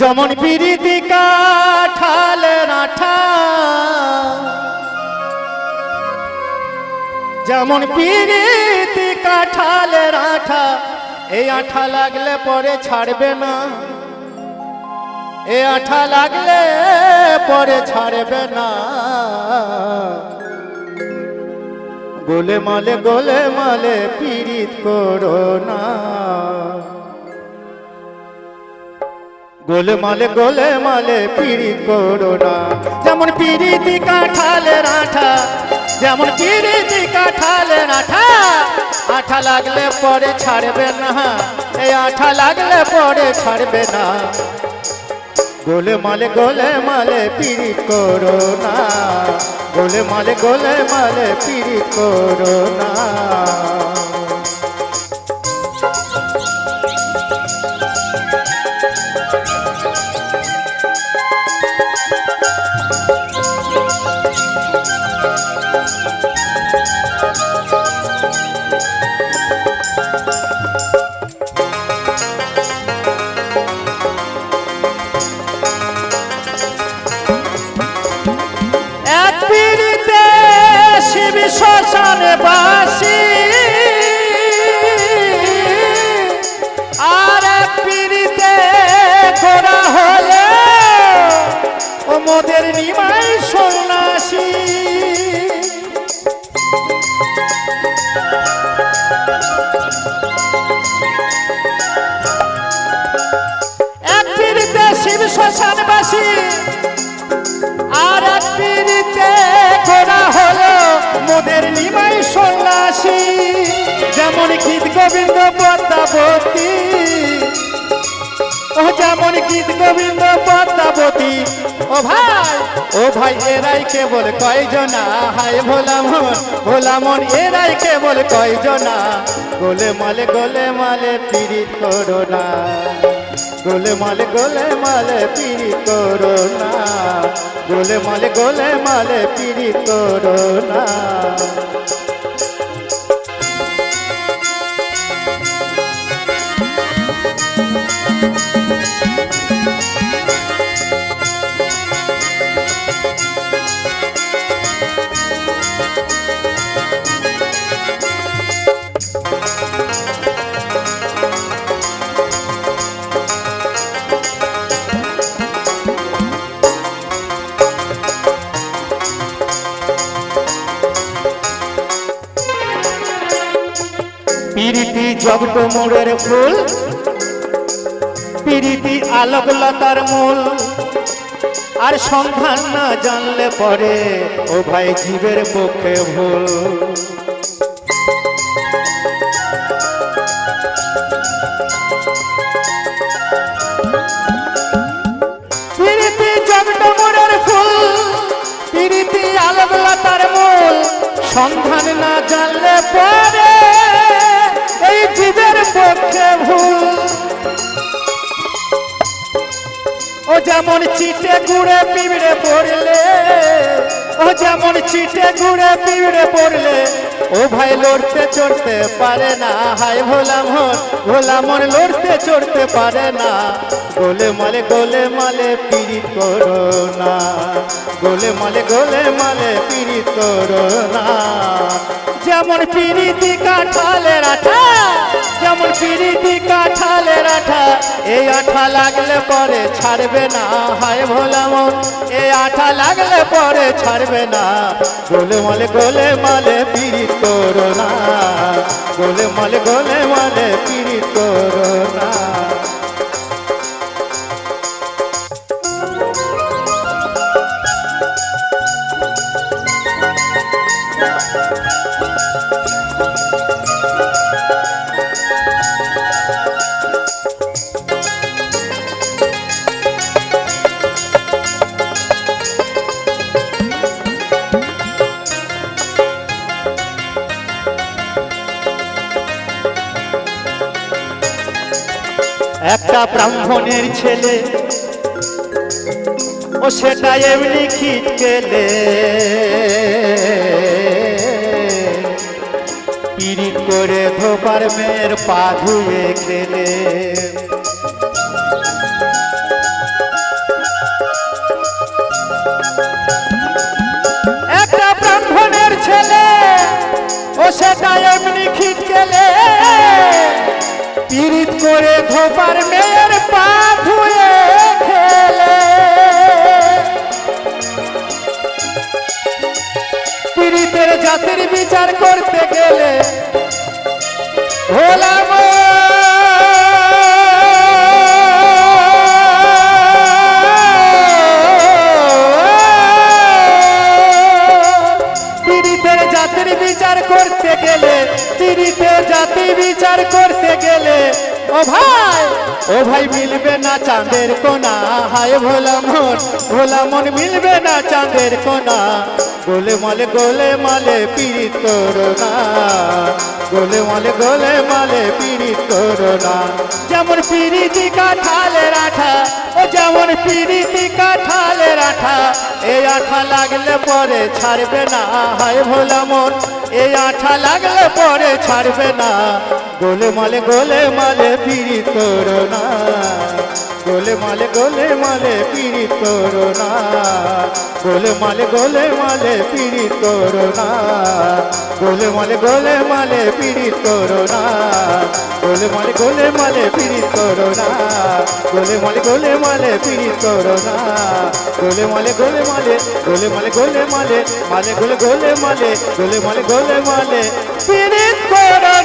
যেমন পিরিতি কাঠালে রাঠা, যেমন পিরিতি কাঠালে রাঠা, এই আঠা লাগলে পরে ছাড়বে না। এ আঠা লাগলে পরে ছাড়বে না। গোলে মালে গোলে মালে পীড়িত করো না। গোলে মালে গোলে মালে পীড়িত করো না। যেমন পীড়িতি কাঠালে রাঠা যেমন পীড়িতি কাঠালে রাঠা আঠা লাগলে পরে ছাড়বে না। এই আঠা লাগলে পরে ছাড়বে না। গোলে মালে গোলে মালে পিড়ি করো না। গোলে মালে গোলে মালে পিড়ি করো না। শ্মশানে বাসি। আর পিড়িতে করা হলে ও মোদের নিমাই সন্ন্যাসী। গোবিন্দ পদ্মাবতী ও যেমন গীত গোবিন্দ পদ্মাবতী ও ভাই ও ভাই, এরাই কেবল কয়জনা? হায় ভোলা মন ভোলা মন, এরাই কেবল কয়জনা? গোলে মালে গোলে মালে পীড়িত করো না। গোলে মালে গোলে মালে পিড়ি করো না। গোলে মালে গোলে মালে পিড়ি করো না। পিরিতি জগট মোড়ের ফুল। পিরিতি আলোক লতার মূল। আর সন্ধান না জানলে পরে, ও ভাই জীবের পক্ষে ভুল। সন্ধান না জানলে পরে জীবের পক্ষে ভুল। ও যেমন চিটে গুড়ে পিঁড়ে পড়লে ও যেমন গুড়ে পিঁড়ে পড়লে ও ভাই লড়তে চড়তে পারে না। ভোলা মন ভোলা মন লড়তে চড়তে পারে না। গোলে মালে গোলে মালে পিড়ি করো না। গোলে মালে গোলে মালে পিড়ি করো না। যেমন পিড়িতি কাঠালের যেমন পিড়িতি আঠা এই আঠা লাগলে পরে ছাড়বে না। হায় ভোলা এই আঠা লাগলে পরে ছাড়বে না। গোলে মলে গোলে মালে পিড়ি তোর না গোলে মলে গোলে মালে পিড়িত করো একটা ব্রাহ্মণের ছেলে। ও সেটা এমনি খিট গেলে পিড়ি করে ধোপার মেয়ের পা ধুয়ে খেলে। করে ধোপার মেয়ের পা ধুয়ে খেলে। পীড়িতের জাতির বিচার করতে ও ভাই। ও ভাই মিলবে না চাঁদের কোনা। হায় ভোলা মন ভোলা মন মিলবে না চাঁদের কোনা। গোলে মালে গোলে মালে পীড়িত করো না গোলে মালে গোলে মালে পীড়িত করো না যেমন পীড়িতি কাঠালের আঠা, ও যেমন পীড়িতি কাঠালের আঠা, এই আঠা লাগলে পরে ছাড়বে না। হায় ভোলা মন এই আঠা লাগলে পরে ছাড়বে না গোলে মালে গোলে মালে পীড়িত করো না গোলে মালে গোলে মালে পীড়িত করো না গোলে মালে গোলে মালে পীড়িত করো না গোলে মালে গোলে মালে পীড়িত করো না গোলে মালে গোলে মালে পীড়িত করো না গোলে মালে গোলে মালে পীড়িত করো না গোলে মালে গোলে মালে গোলে মালে গোলে মালে মালে গোলে গোলে মালে গোলে মালে গোলে মালে পীড়িত করো